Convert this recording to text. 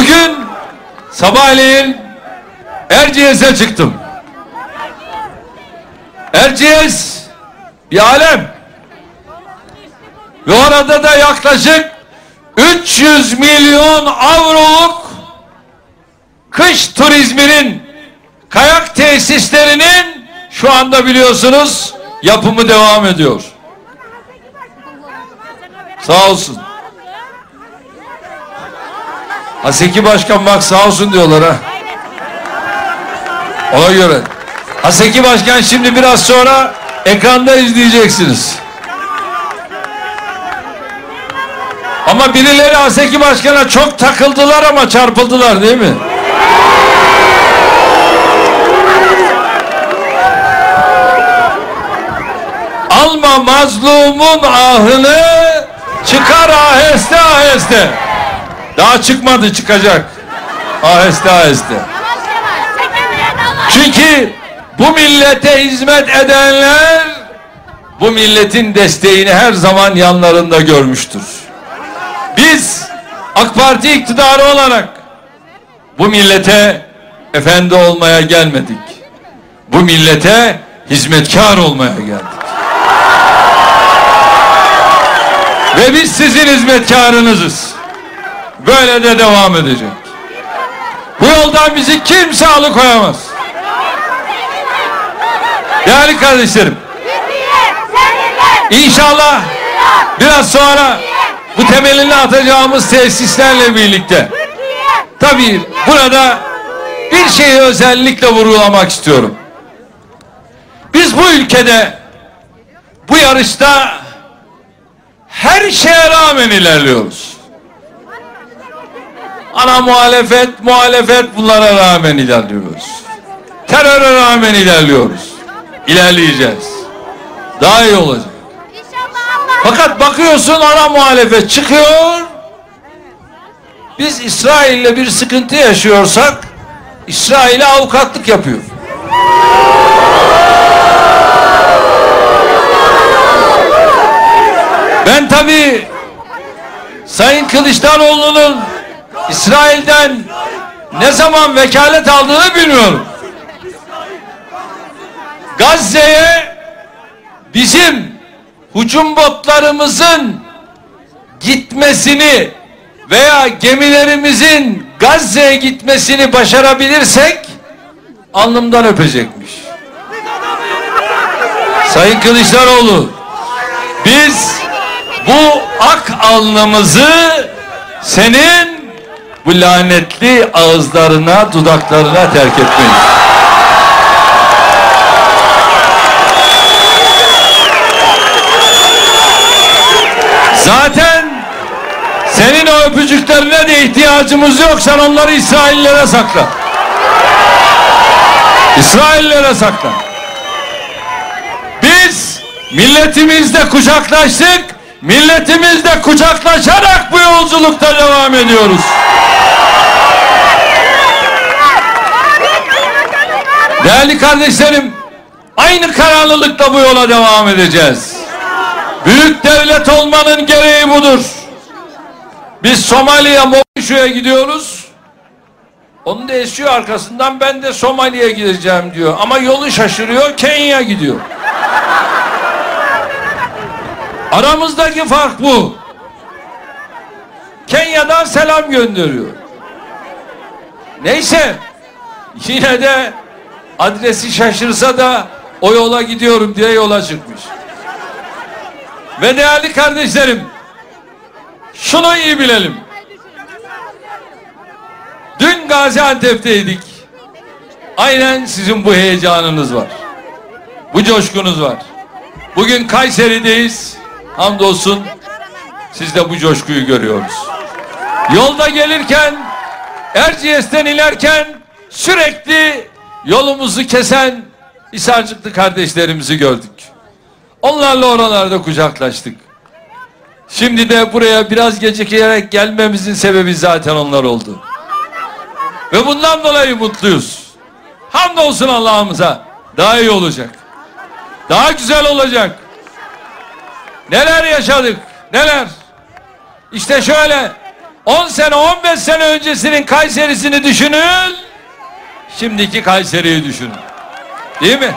Bugün sabahleyin Erciyes'e çıktım. Erciyes bir alem. Ve orada da yaklaşık 300 milyon avroluk kış turizminin kayak tesislerinin şu anda biliyorsunuz yapımı devam ediyor. Sağ olsun. Haseki Başkan bak sağ olsun diyorlar ha. Ona göre. Haseki Başkan şimdi biraz sonra ekranda izleyeceksiniz. Ama birileri Haseki Başkan'a çok takıldılar ama çarpıldılar değil mi? Alma mazlumun ahını çıkar aheste aheste. Daha çıkmadı çıkacak. Aheste aheste. Çünkü bu millete hizmet edenler bu milletin desteğini her zaman yanlarında görmüştür. Biz AK Parti iktidarı olarak bu millete efendi olmaya gelmedik. Bu millete hizmetkar olmaya geldik. Ve biz sizin hizmetkarınızız. Böyle de devam edecek. Bu yoldan bizi kimse alıkoyamaz. Değerli kardeşlerim, İnşallah biraz sonra bu temelini atacağımız tesislerle birlikte tabii burada bir şeyi özellikle vurgulamak istiyorum. Biz bu ülkede bu yarışta her şeye rağmen ilerliyoruz. Ana muhalefet, muhalefet bunlara rağmen ilerliyoruz. Teröre rağmen ilerliyoruz. İlerleyeceğiz. Daha iyi olacak. Fakat bakıyorsun ana muhalefet çıkıyor. Biz İsrail'le bir sıkıntı yaşıyorsak İsrail'e avukatlık yapıyor. Ben tabi Sayın Kılıçdaroğlu'nun İsrail'den ne zaman vekalet aldığını bilmiyorum. Gazze'ye bizim hücum botlarımızın gitmesini veya gemilerimizin Gazze'ye gitmesini başarabilirsek alnımdan öpecekmiş. Sayın Kılıçdaroğlu biz bu ak alnımızı senin bu lanetli ağızlarına, dudaklarına terk etmeyiz. Zaten senin o öpücüklerine de ihtiyacımız yok. Sen onları İsraillere sakla. İsraillere sakla. Biz milletimizle kucaklaştık. Milletimizle kucaklaşarak bu yolculukta devam ediyoruz. Değerli kardeşlerim, aynı kararlılıkla bu yola devam edeceğiz. Büyük devlet olmanın gereği budur. Biz Somali'ye, Mogadishu'ya gidiyoruz. Onun da esiyor arkasından ben de Somali'ye gideceğim diyor. Ama yolu şaşırıyor, Kenya gidiyor. Aramızdaki fark bu. Kenya'dan selam gönderiyor. Neyse, yine de adresi şaşırsa da o yola gidiyorum diye yola çıkmış. Ve değerli kardeşlerim, şunu iyi bilelim. Dün Gaziantep'teydik. Aynen sizin bu heyecanınız var. Bu coşkunuz var. Bugün Kayseri'deyiz. Hamdolsun siz de bu coşkuyu görüyoruz. Yolda gelirken Erciyes'ten inerken sürekli yolumuzu kesen Hisarcıklı kardeşlerimizi gördük. Onlarla oralarda kucaklaştık. Şimdi de buraya biraz gecikerek gelmemizin sebebi zaten onlar oldu. Ve bundan dolayı mutluyuz. Hamdolsun Allah'ımıza. Daha iyi olacak. Daha güzel olacak. Neler yaşadık? Neler? İşte şöyle 10 sene 15 sene öncesinin Kayseri'sini düşünün. Şimdiki Kayseri'yi düşünün. Değil mi?